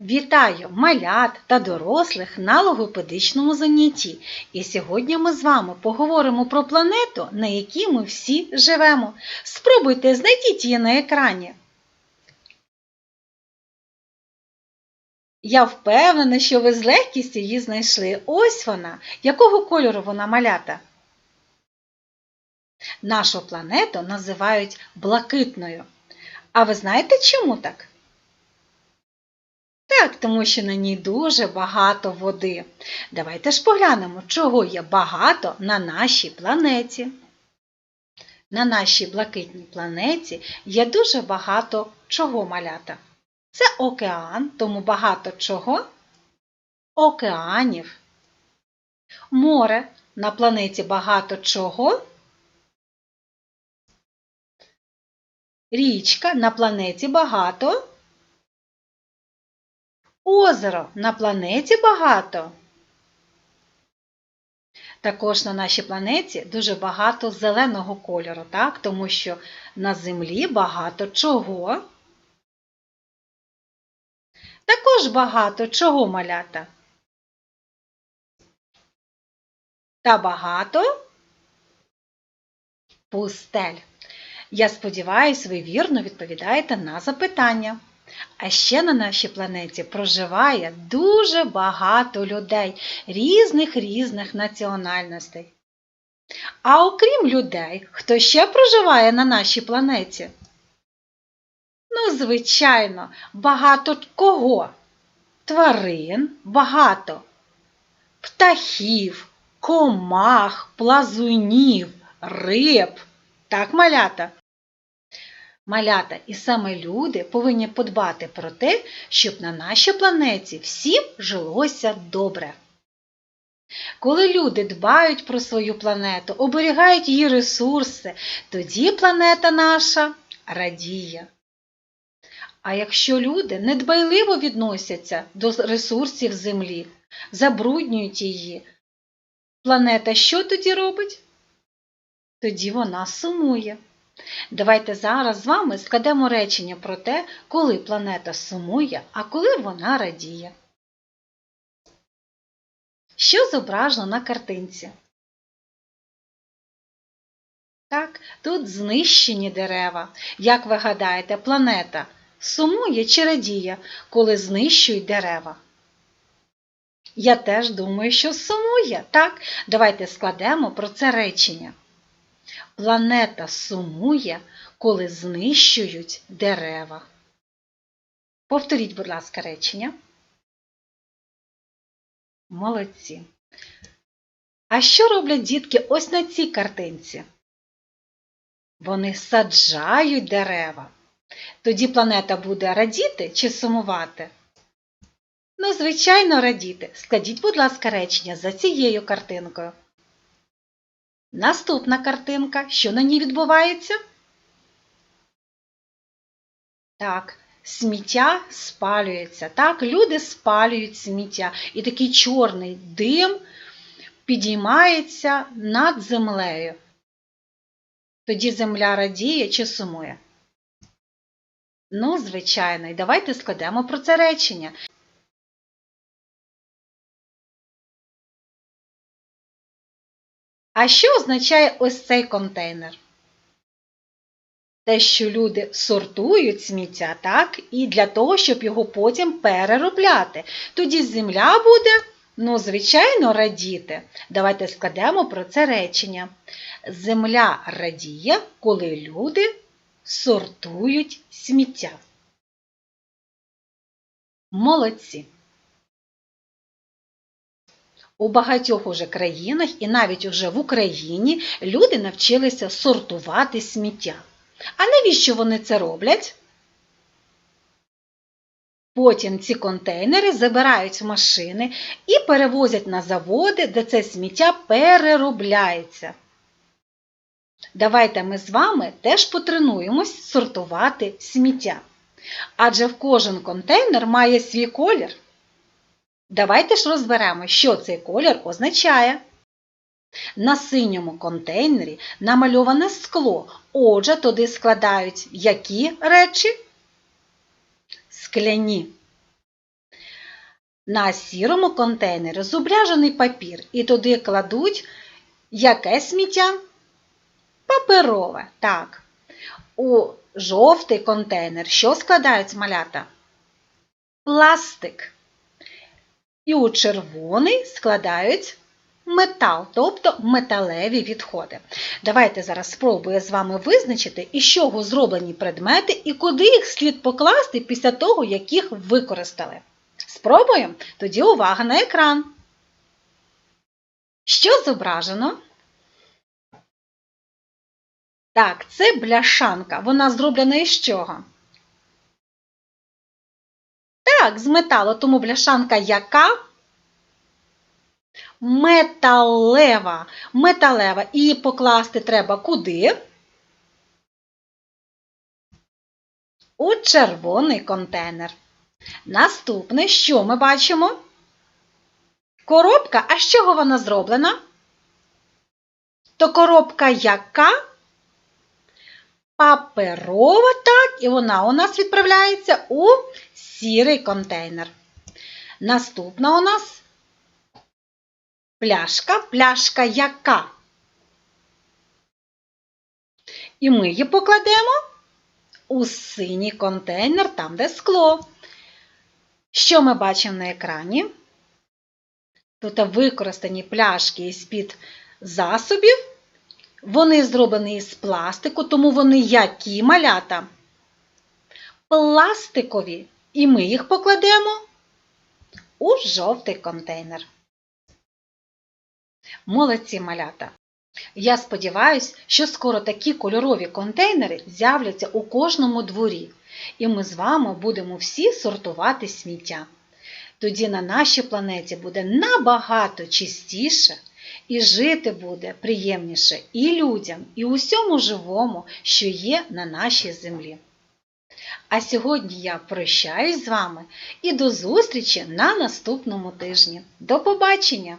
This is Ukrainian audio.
Вітаю малят та дорослих на логопедичному занятті. І сьогодні ми з вами поговоримо про планету, на якій ми всі живемо. Спробуйте знайдіть її на екрані. Я впевнена, що ви з легкістю її знайшли. Ось вона. Якого кольору вона малята? Нашу планету називають блакитною. А ви знаєте, чому так? Так, тому що на ній дуже багато води. Давайте ж поглянемо, чого є багато на нашій планеті. На нашій блакитній планеті є дуже багато чого малята. Це океан, тому багато чого? Океанів. Море на планеті багато чого? Річка на планеті багато. Озеро на планеті багато. Також на нашій планеті дуже багато зеленого кольору, так? тому що на землі багато чого. Також багато чого малята. Та багато пустель. Я сподіваюся, ви вірно відповідаєте на запитання. А ще на нашій планеті проживає дуже багато людей різних різних національностей. А окрім людей, хто ще проживає на нашій планеті? Ну, звичайно, багато кого? Тварин багато, птахів, комах, плазунів, риб. Так, малята? Малята і саме люди повинні подбати про те, щоб на нашій планеті всім жилося добре. Коли люди дбають про свою планету, оберігають її ресурси, тоді планета наша радіє. А якщо люди недбайливо відносяться до ресурсів Землі, забруднюють її, планета що тоді робить? Тоді вона сумує. Давайте зараз з вами складемо речення про те, коли планета сумує, а коли вона радіє. Що зображено на картинці? Так, тут знищені дерева. Як ви гадаєте, планета сумує чи радіє, коли знищують дерева? Я теж думаю, що сумує. Так, давайте складемо про це речення. Планета сумує, коли знищують дерева. Повторіть, будь ласка, речення. Молодці. А що роблять дітки ось на цій картинці? Вони саджають дерева. Тоді планета буде радіти чи сумувати? Ну, звичайно, радіти. Складіть, будь ласка, речення за цією картинкою. Наступна картинка. Що на ній відбувається? Так, сміття спалюється. Так, люди спалюють сміття. І такий чорний дим підіймається над землею. Тоді земля радіє чи сумує? Ну, звичайно, і давайте складемо про це речення. А що означає ось цей контейнер? Те, що люди сортують сміття, так, і для того, щоб його потім переробляти. Тоді земля буде, ну, звичайно, радіти. Давайте складемо про це речення. Земля радіє, коли люди сортують сміття. Молодці! У багатьох уже країнах і навіть уже в Україні люди навчилися сортувати сміття. А навіщо вони це роблять? Потім ці контейнери забирають в машини і перевозять на заводи, де це сміття переробляється. Давайте ми з вами теж потренуємось сортувати сміття. Адже в кожен контейнер має свій колір. Давайте ж розберемо, що цей колір означає. На синьому контейнері намальоване скло, отже, туди складають які речі? Скляні. На сірому контейнері зображений папір і туди кладуть яке сміття? Паперове, так. У жовтий контейнер що складають малята? Пластик. І у червоний складають метал, тобто металеві відходи. Давайте зараз спробую з вами визначити, із чого зроблені предмети і куди їх слід покласти після того, як їх використали. Спробуємо? Тоді увага на екран. Що зображено? Так, це бляшанка. Вона зроблена із чого? Так, з металу, тому бляшанка яка? Металева. Металева. І покласти треба куди? У червоний контейнер. Наступне, що ми бачимо? Коробка, а з чого вона зроблена? То коробка яка? Паперова, так, і вона у нас відправляється у сірий контейнер. Наступна у нас пляшка, пляшка яка? І ми її покладемо у синій контейнер, там, де скло. Що ми бачимо на екрані? Тут використані пляшки із-під засобів. Вони зроблені із пластику, тому вони які малята? Пластикові. І ми їх покладемо у жовтий контейнер. Молодці малята! Я сподіваюся, що скоро такі кольорові контейнери з'являться у кожному дворі, і ми з вами будемо всі сортувати сміття. Тоді на нашій планеті буде набагато чистіше і жити буде приємніше і людям, і усьому живому, що є на нашій землі. А сьогодні я прощаюсь з вами і до зустрічі на наступному тижні. До побачення!